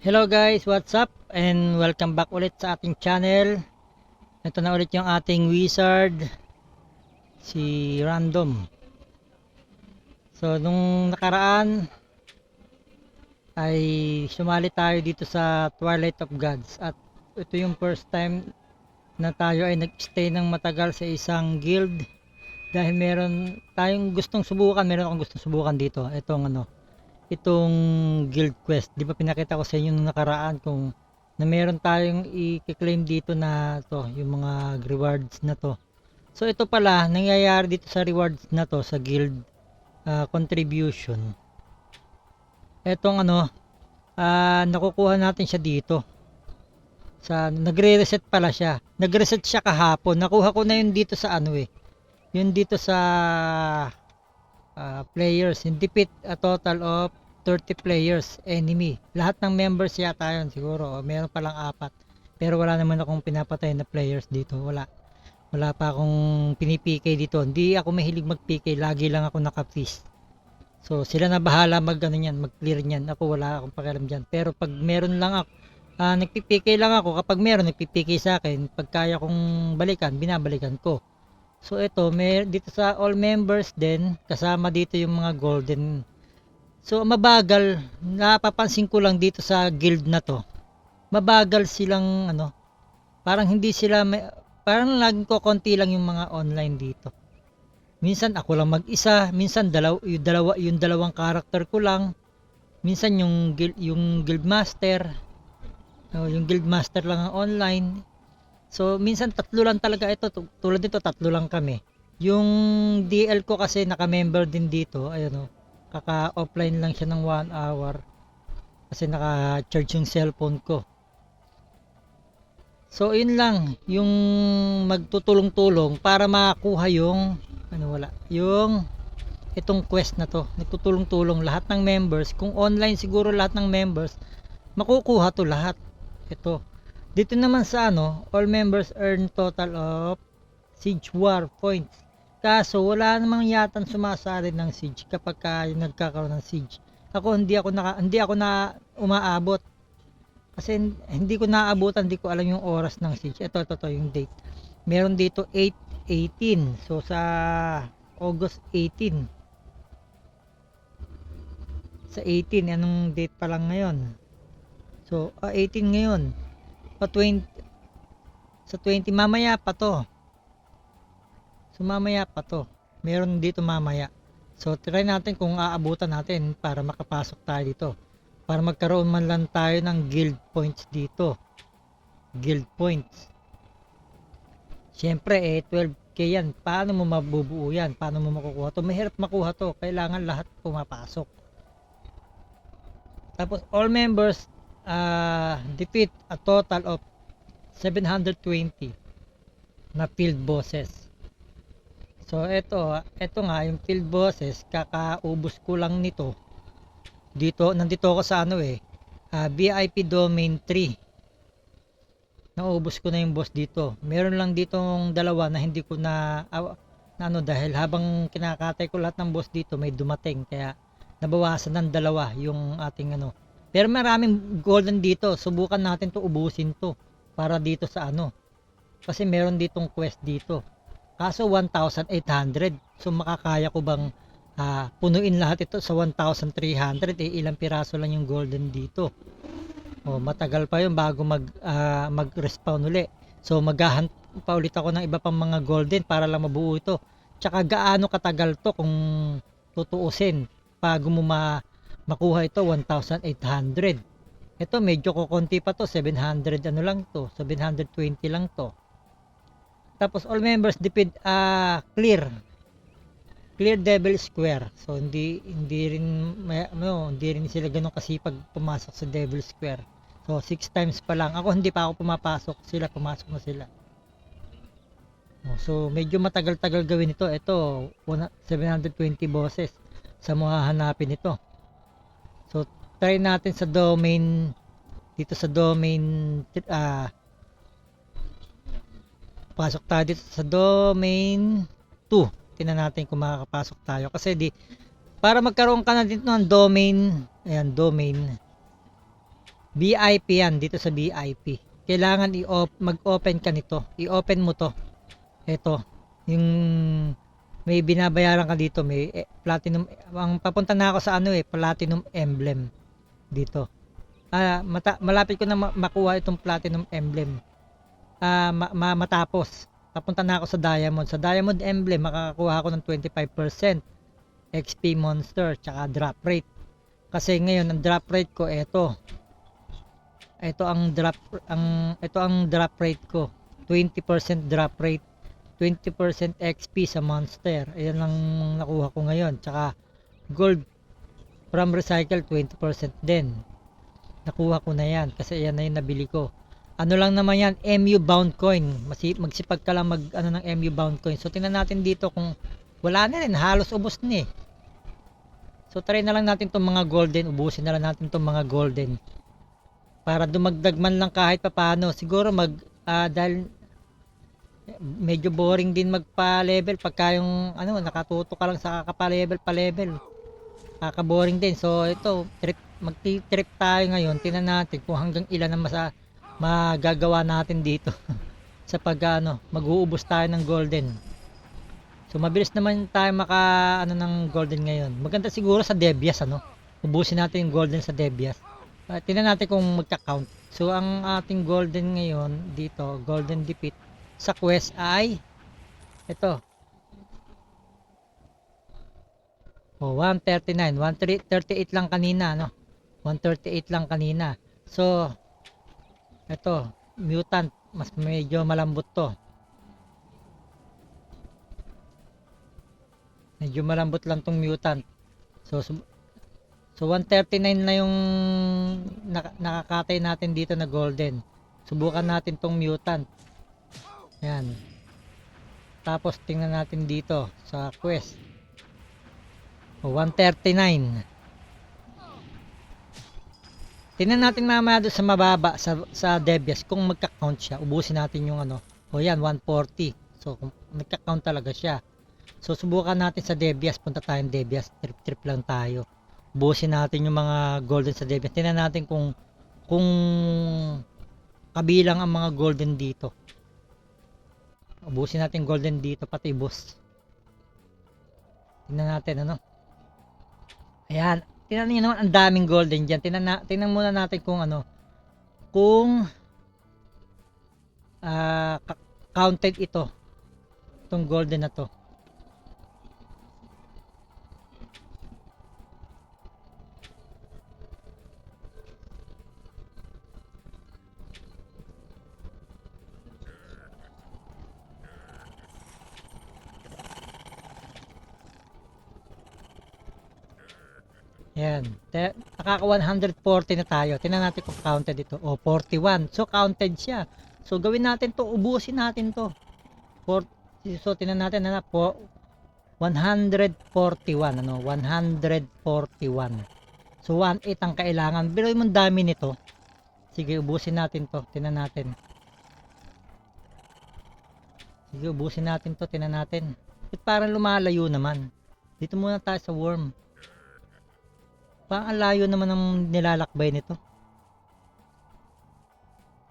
Hello guys, what's up? And welcome back ulit sa ating channel. Ito na ulit yung ating wizard, si Random. So, nung nakaraan, ay sumali tayo dito sa Twilight of Gods. At ito yung first time na tayo ay nag-stay ng matagal sa isang guild. Dahil meron tayong gustong subukan, meron akong gustong subukan dito. Itong ano, itong guild quest. Di ba pinakita ko sa inyo nung nakaraan kung na meron tayong i-claim dito na to, yung mga rewards na to. So ito pala, nangyayari dito sa rewards na to sa guild ah, contribution. Etong ano, ah, nakukuha natin siya dito. Sa nagre-reset pala siya. Nag-reset siya kahapon. Nakuha ko na yun dito sa ano eh. Yun dito sa ah, players. Hindi defeat a total of 30 players enemy. Lahat ng members yata yun siguro. O, meron palang apat. Pero wala naman akong pinapatay na players dito. Wala. Wala pa akong pinipikay dito. Hindi ako mahilig mag-PK. Lagi lang ako naka-feast. So sila na bahala mag ano yan, mag-clear niyan. Ako wala akong pakialam diyan. Pero pag meron lang ako, ah nagpipikay lang ako kapag meron nagpipikay sa akin, pag kaya kong balikan, binabalikan ko. So ito, may dito sa all members din, kasama dito yung mga golden. So mabagal, napapansin ko lang dito sa guild na to. Mabagal silang ano, parang hindi sila may, parang laging ko konti lang yung mga online dito. Minsan ako lang mag-isa, minsan dalaw, yung dalawa yung dalawang karakter ko lang. Minsan yung guild, yung guild master, yung guild master lang ang online. So minsan tatlo lang talaga ito, Tu- tulad nito tatlo lang kami. Yung DL ko kasi naka-member din dito, ayun oh. Kaka-offline lang siya ng 1 hour kasi naka-charge yung cellphone ko. So yun lang, yung magtutulong-tulong para makuha yung ano wala, yung itong quest na to. Nagtutulong-tulong lahat ng members. Kung online siguro lahat ng members, makukuha to lahat. Ito. Dito naman sa ano, all members earn total of Siege War points. Kaso wala namang yatang sumasali ng Siege kapag ka nagkakaroon ng Siege. Ako hindi ako naka, hindi ako na umaabot. Kasi hin- hindi ko naabutan, hindi ko alam yung oras ng Siege. Ito, ito, ito yung date. Meron dito 8-18. So sa August 18. Sa 18, anong date pa lang ngayon? So, ah, 18 ngayon. O 20, sa 20, mamaya pa to. So, mamaya pa to. Meron dito mamaya. So, try natin kung aabutan natin para makapasok tayo dito. Para magkaroon man lang tayo ng guild points dito. Guild points. Siyempre, eh, 12k yan. Paano mo mabubuo yan? Paano mo makukuha to? Mahirap makuha to. Kailangan lahat pumapasok. Tapos, all members uh, defeat a total of 720 na field bosses. So, ito, ito nga, yung field bosses, kakaubos ko lang nito. Dito, nandito ako sa ano eh, ah, VIP Domain 3 naubos ko na yung boss dito. Meron lang ditong dalawa na hindi ko na, ah, na ano dahil habang kinakatay ko lahat ng boss dito may dumating kaya nabawasan ng dalawa yung ating ano. Pero maraming golden dito. Subukan natin to ubusin to para dito sa ano. Kasi meron ditong quest dito. Kaso 1,800. So makakaya ko bang ah, punuin lahat ito sa 1,300 eh ilang piraso lang yung golden dito. O, matagal pa yun bago mag, ah, mag-respawn uli. So, maghahunt pa ulit ako ng iba pang mga golden para lang mabuo ito. Tsaka gaano katagal to kung tutuusin bago mo ma makuha ito 1,800. Ito medyo kukunti pa to 700 ano lang to 720 lang to. Tapos all members depend ah clear. Clear devil square. So hindi hindi rin may, ano, hindi rin sila ganun kasipag pumasok sa devil square. So 6 times pa lang. Ako hindi pa ako pumapasok. Sila pumasok na sila. Oh, so medyo matagal-tagal gawin ito. Ito una- 720 bosses sa mga hanapin ito. So try natin sa domain dito sa domain ah pasok tayo dito sa domain 2 tingnan natin kung makakapasok tayo kasi di para magkaroon ka na dito ng domain ayan domain VIP yan dito sa VIP. Kailangan i mag-open ka nito. I-open mo to. Ito, yung may binabayaran ka dito, may eh, platinum ang papunta na ako sa ano eh, platinum emblem dito. Ah, mata, malapit ko na ma- makuha itong platinum emblem. Ah, ma- ma- matapos. Papunta na ako sa diamond. Sa diamond emblem, makakakuha ako ng 25% XP monster tsaka drop rate. Kasi ngayon ang drop rate ko eto. Ito ang drop ang ito ang drop rate ko. 20% drop rate, 20% XP sa monster. Ayan lang nakuha ko ngayon. Tsaka gold from recycle 20% din. Nakuha ko na yan kasi yan na yung nabili ko. Ano lang naman yan, MU bound coin. Masi, magsipag ka lang mag ano ng MU bound coin. So tingnan natin dito kung wala na rin, halos ubos na eh. So try na lang natin tong mga golden, ubusin na lang natin tong mga golden. Para dumagdag man lang kahit papaano. Siguro mag ah, dahil medyo boring din magpa-level pagka yung ano nakatuto ka lang sa kapa-level pa level. Kaka-boring din. So ito, trip magti-trip tayo ngayon. Tingnan natin kung hanggang ilan ang masa magagawa natin dito sa pag ano, mag-uubos tayo ng golden. So mabilis naman tayo maka ano ng golden ngayon. Maganda siguro sa Debias ano. Ubusin natin yung golden sa Debias. Uh, tingnan natin kung magka-count. So ang ating golden ngayon dito, golden defeat sa quest ay ito. Oh, 139, 138 lang kanina, no? 138 lang kanina. So, ito, mutant, mas medyo malambot to. Medyo malambot lang tong mutant. So, so 139 na yung nak- nakakatay natin dito na golden. Subukan natin tong mutant. Yan. Tapos tingnan natin dito sa quest. O, 139. Tingnan natin mamaya doon sa mababa sa sa Debias kung magka-count siya. Ubusin natin yung ano. O yan 140. So kung nagka-count talaga siya. So subukan natin sa Debias, punta tayong Debias, trip trip lang tayo. Ubusin natin yung mga golden sa Debias. Tingnan natin kung kung kabilang ang mga golden dito. Ubusin natin golden dito pati boss. Tingnan natin ano. Ayan, tingnan niyo naman ang daming golden diyan. Tingnan na, tingnan muna natin kung ano kung ka- counted ito. Itong golden na to. Yan. Nakaka 140 na tayo. Tingnan natin kung counted ito. O, 41. So, counted siya. So, gawin natin to. Ubusin natin to. For, so, tingnan natin na po. 141. Ano? 141. So, 1.8 ang kailangan. Pero yung dami nito. Sige, ubusin natin to. Tingnan natin. Sige, ubusin natin to. Tingnan natin. Ba't parang lumalayo naman? Dito muna tayo sa worm. Parang ang layo naman ng nilalakbay nito.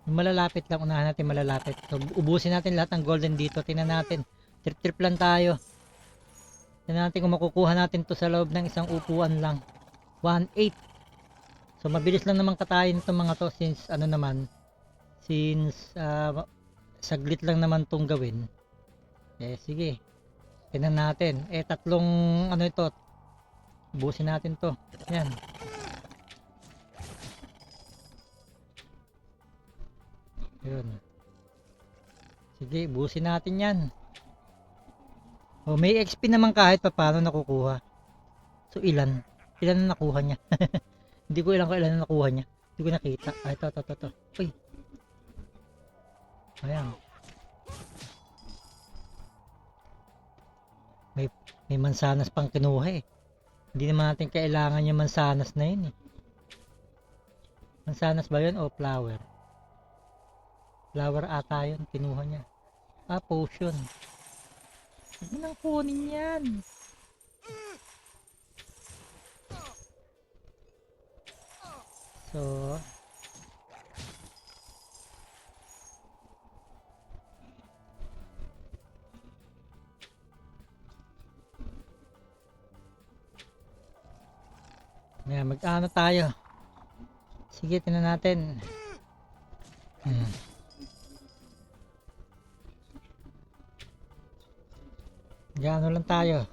Malalapit lang, unahan natin malalapit. So, ubusin natin lahat ng golden dito. Tingnan natin. Trip-trip lang tayo. Tingnan natin kung makukuha natin to sa loob ng isang upuan lang. 1.8. So, mabilis lang naman katayin itong mga to since ano naman, since uh, saglit lang naman tong gawin. Eh, sige. Tingnan natin. Eh, tatlong ano ito, Busin natin to. Yan. Yun. Sige, busin natin yan. Oh, may XP naman kahit pa paano nakukuha. So, ilan? Ilan na nakuha niya? Hindi ko ilan ko ilan na nakuha niya. Hindi ko nakita. Ay, ito, ito, ito, ito. Uy. Ayan. May, may mansanas pang kinuha eh. Hindi naman natin kailangan yung mansanas na yun eh. Mansanas ba yun o flower? Flower ata yun, kinuha niya. Ah, potion. Huwag mo nang kunin yan. So, mag-ano tayo. Sige, tingnan natin. Hmm. Gano lang tayo.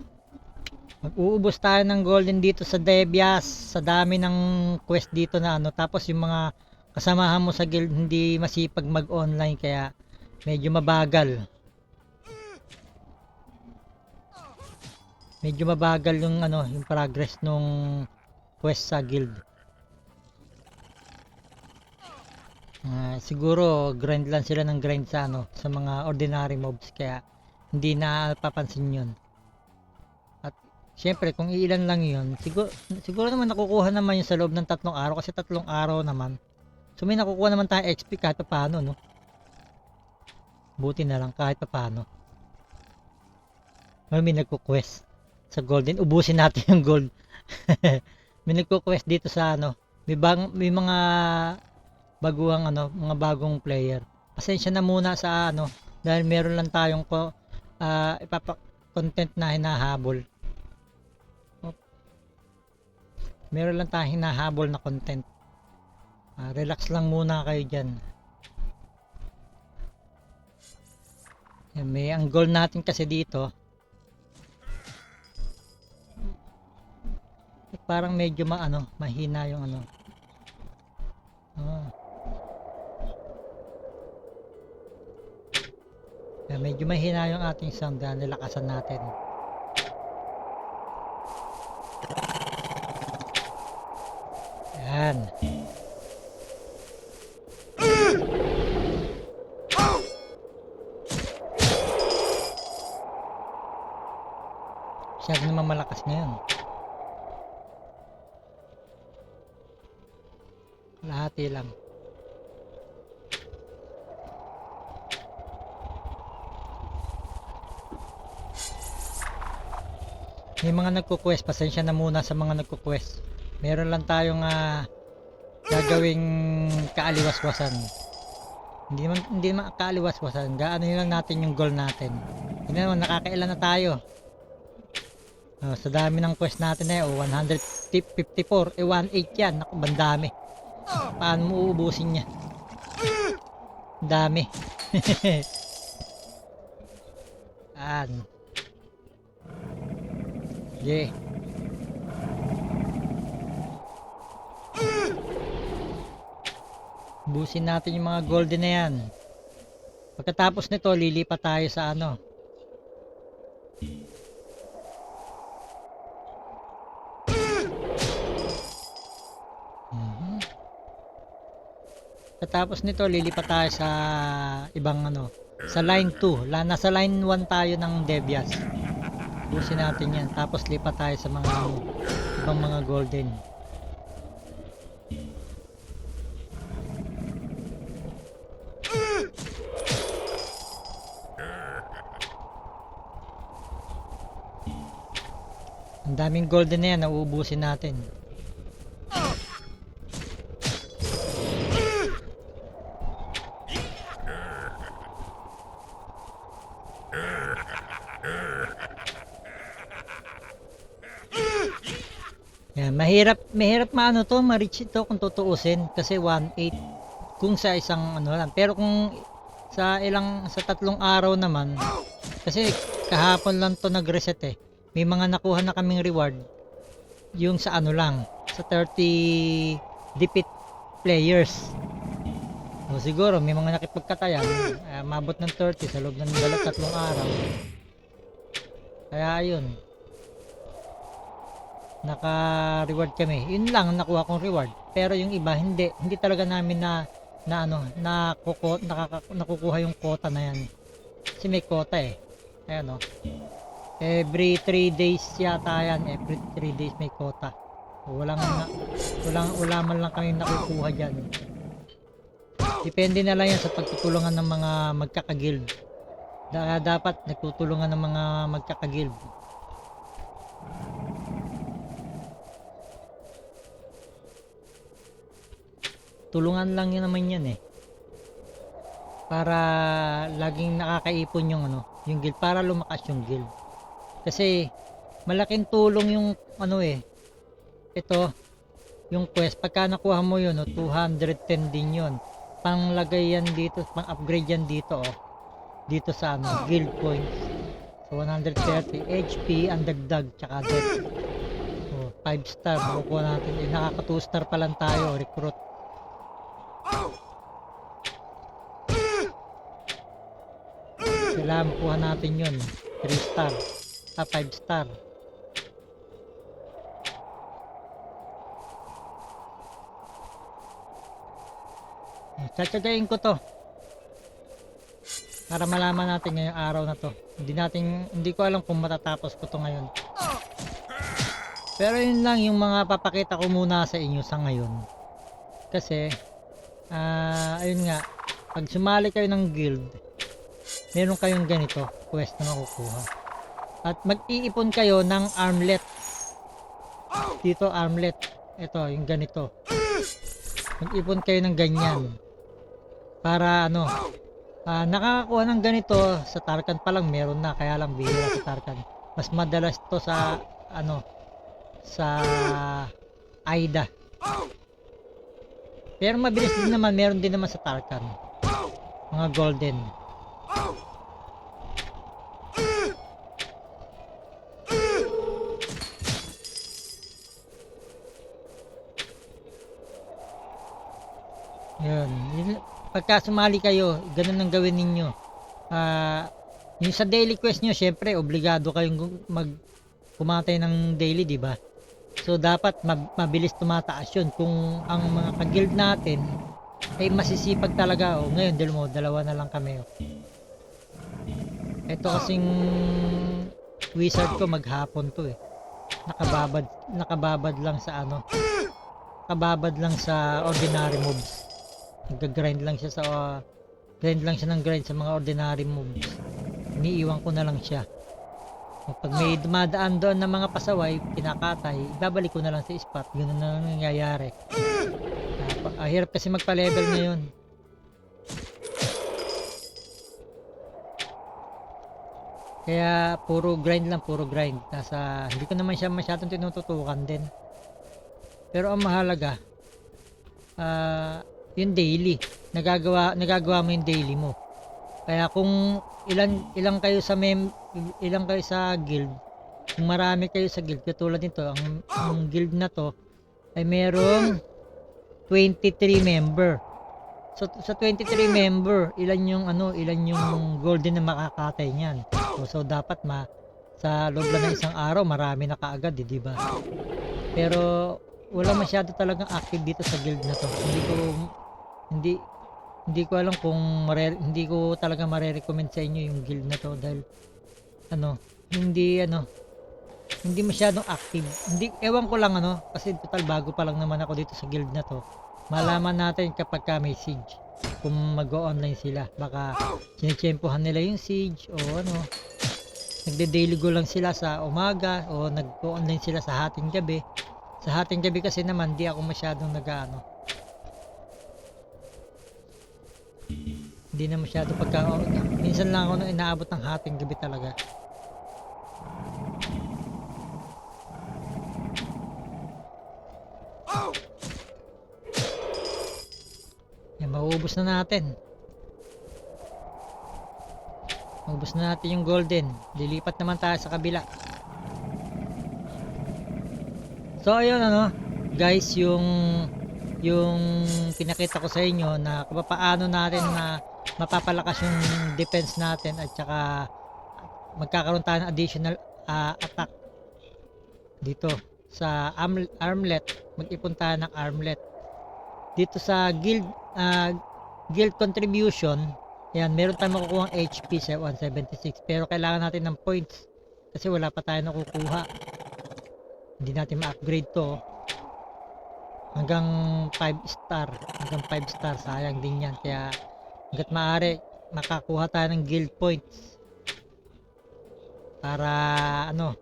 Mag-uubos tayo ng golden dito sa Debias. Sa dami ng quest dito na ano. Tapos yung mga kasamahan mo sa guild hindi masipag mag-online kaya medyo mabagal. Medyo mabagal yung ano, yung progress nung quest sa guild. Ah, siguro grind lang sila ng grind sa ano, sa mga ordinary mobs kaya hindi na papansin 'yun. At syempre kung iilan lang 'yun, siguro siguro naman nakukuha naman 'yun sa loob ng tatlong araw kasi tatlong araw naman. So may nakukuha naman tayo XP kahit paano, no? Buti na lang kahit paano. May nagko-quest sa golden. Ubusin natin yung gold. May nagko-quest dito sa ano. May, bang, may mga baguhang ano, mga bagong player. Pasensya na muna sa ano dahil meron lang tayong ko uh, ipapa content na hinahabol. Oh. Meron lang tayong hinahabol na content. Ah, relax lang muna kayo diyan. Yan, may ang goal natin kasi dito parang medyo maano, mahina yung ano. Ah. Yan, medyo mahina yung ating sound dahil nilakasan natin. Yan. Masyado naman malakas ngayon. Lahati lang. May mga nagko-quest, pasensya na muna sa mga nagko-quest. Meron lang tayong ah, gagawing kaaliwaswasan. Hindi naman, hindi naman kaaliwaswasan. Gaano lang natin yung goal natin. Hindi naman, nakakailan na tayo. Oh, sa dami ng quest natin na eh, oh, 154, eh 18 yan. Naku, bandami. Paano mo uubusin yan? Dami. An. Yeah. Busin natin yung mga golden na yan. Pagkatapos nito, lilipat tayo sa ano. Pagkatapos nito, lilipat tayo sa ibang ano. Sa line 2. La, nasa line 1 tayo ng Debias. Busin natin yan. Tapos lipat tayo sa mga ano, ibang mga golden. Ang daming golden na yan, nauubusin natin. Yan, mahirap, mahirap maano to, ma-reach ito kung tutuusin kasi 1.8 kung sa isang ano lang. Pero kung sa ilang sa tatlong araw naman kasi kahapon lang to nag-reset eh. May mga nakuha na kaming reward yung sa ano lang sa 30 defeat players. O siguro may mga nakipagkatayan, uh, mabot ng 30 sa loob ng dalawang tatlong araw. Kaya ayun, naka-reward kami. Yun lang ang nakuha kong reward. Pero yung iba hindi, hindi talaga namin na na ano, na kuko, nakukuha yung quota na yan. Kasi may quota eh. Ayan oh. Every 3 days yata yan, every 3 days may quota. Walang na, walang wala man lang kami nakukuha diyan. Depende na lang yan sa pagtutulungan ng mga magkakagild. Da, dapat nagtutulungan ng mga magkakagild. tulungan lang yun naman yan eh para laging nakakaipon yung ano yung guild para lumakas yung guild kasi malaking tulong yung ano eh ito yung quest, pagka nakuha mo yun, no, 210 din yun. Panglagay yan dito, pang upgrade yan dito, oh. Dito sa ano, guild points. So 130 HP ang dagdag tsaka death. So 5 star makukuha natin. Eh, nakaka 2 star pa lang tayo, recruit. Kailangan makuha natin yun. 3 star. Ah, 5 star. Tsatsagayin ko to. Para malaman natin ngayong araw na to. Hindi natin, hindi ko alam kung matatapos ko to ngayon. Pero yun lang yung mga papakita ko muna sa inyo sa ngayon. Kasi, ah, ayun nga, pag sumali kayo ng guild, meron kayong ganito, quest na makukuha. At mag-iipon kayo ng armlet. Dito armlet. Ito, yung ganito. Mag-ipon kayo ng ganyan. Para ano, ah, nakakakuha ng ganito sa Tarkan pa lang meron na, kaya lang bihira sa Tarkan. Mas madalas to sa ano, sa Aida. Pero mabilis din naman, meron din naman sa Tarkan. Mga golden. Yun. Pagka sumali kayo, ganun ang gawin ninyo. Ah, yung sa daily quest nyo, syempre, obligado kayong mag kumatay ng daily, di ba? So, dapat mab- mabilis tumataas yun. Kung ang mga ka-guild natin ay masisipag talaga. O, ngayon, dalawa, dalawa na lang kami. Oh. Ito kasing wizard ko maghapon to eh. Nakababad, nakababad lang sa ano. Nakababad lang sa ordinary moves. Nag-grind lang siya sa uh, grind lang siya ng grind sa mga ordinary moves. Iniiwan ko na lang siya. Pag may dumadaan doon ng mga pasaway, pinakatay, ibabalik ko na lang sa spot. Ganun na lang nangyayari. Ah, ah, hirap kasi magpa-level ngayon. Kaya puro grind lang, puro grind. Nasa, hindi ko naman siya masyadong tinututukan din. Pero ang mahalaga, ah, yung daily. Nagagawa, nagagawa mo yung daily mo. Kaya kung ilan ilang kayo sa mem ilang kayo sa guild, kung marami kayo sa guild katulad nito, ang, ang guild na to ay merong 23 member. So sa 23 member, ilan yung ano, ilan yung golden na makakatay niyan. So, so dapat ma sa loob lang ng isang araw, marami na kaagad, eh, di ba? Pero wala masyado talagang active dito sa guild na to. Hindi ko hindi hindi ko alam kung mare, hindi ko talaga mare-recommend sa inyo yung guild na to dahil ano, hindi ano hindi masyadong active. Hindi ewan ko lang ano kasi total bago pa lang naman ako dito sa guild na to. Malaman natin kapag ka may siege kung mag-online sila. Baka sinitsempohan nila yung siege o ano nagde-daily go lang sila sa umaga o nag-online sila sa hating gabi. Sa hating gabi kasi naman di ako masyadong nag-ano Hindi na masyado pagka minsan lang ako na inaabot ng hating gabi talaga. Yan, mauubos na natin. Maubos na natin yung golden. Lilipat naman tayo sa kabila. So ayun ano, guys, yung yung pinakita ko sa inyo na paano natin na mapapalakas yung defense natin at saka magkakaroon tayo ng additional ah, attack dito sa arm, armlet. Mag-ipon tayo ng armlet. Dito sa guild ah, guild contribution yan meron tayong makukuha HP sa 176 pero kailangan natin ng points kasi wala pa tayo nakukuha. Hindi natin ma-upgrade to. Hanggang 5 star hanggang 5 star sayang din yan. Kaya hanggat maaari makakuha tayo ng guild points. Para ano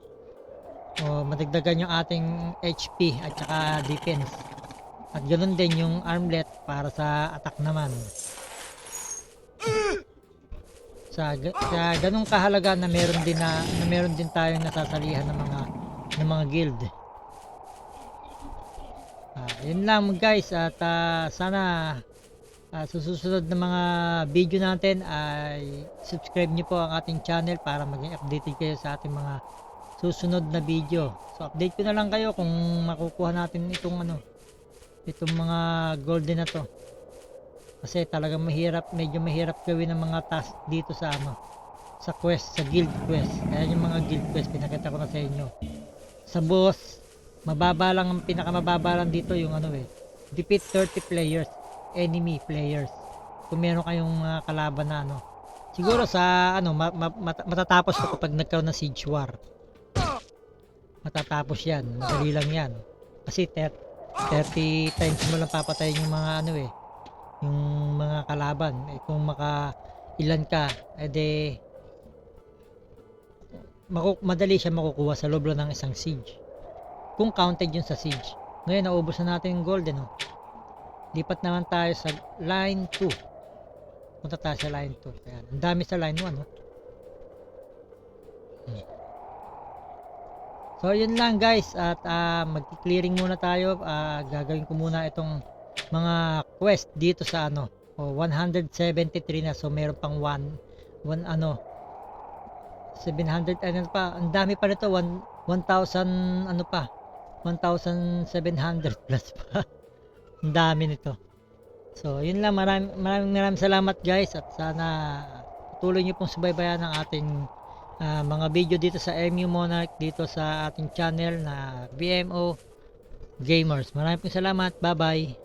o madagdagan yung ating HP at saka defense. At ganoon din yung armlet para sa attack naman. Sa, sa ganong kahalaga na meron din na, na meron din tayong nasasalihan ng mga ng mga guild. Ah, yun lang guys. At ah, sana sa susunod na mga video natin ay subscribe niyo po ang ating channel para maging updated kayo sa ating mga susunod na video. So update ko na lang kayo kung makukuha natin itong ano itong mga golden na to. Kasi talagang mahirap, medyo mahirap gawin ang mga task dito sa ano sa quest, sa guild quest. Kaya yung mga guild quest pinakita ko na sa inyo. Sa boss, mababa lang ang pinakamababa lang dito yung ano eh. Defeat 30 players, enemy players. Kung meron kayong mga kalaban na ano. Siguro sa ano ma- ma- mat- matatapos ko kapag nagkaroon ng siege war. Matatapos 'yan. Madali lang 'yan. Kasi 30, 30 times mo lang papatayin yung mga ano eh. Yung mga kalaban. Eh, kung maka ilan ka, edi maku- madali siya makukuha sa loob lang ng isang siege. Kung counted yun sa siege. Ngayon, naubos na natin yung golden, oh. Lipat naman tayo sa line 2. Punta tayo sa line 2. Ayan. Ang dami sa line 1, oh. Hmm. So, yun lang guys. At ah, mag-clearing muna tayo. Ah, gagawin ko muna itong mga quest dito sa ano. Oh, 173 na. So, meron pang 1 1 ano 700 ano pa ang dami pa nito 1 1,000 ano pa 1,700 plus pa ang dami nito. So yun lang. Maraming maraming, maraming salamat guys. At sana tuloy niyo pong subaybayan ang ating ah, mga video dito sa MU Monarch dito sa ating channel na BMO Gamers. Maraming pong salamat. Bye bye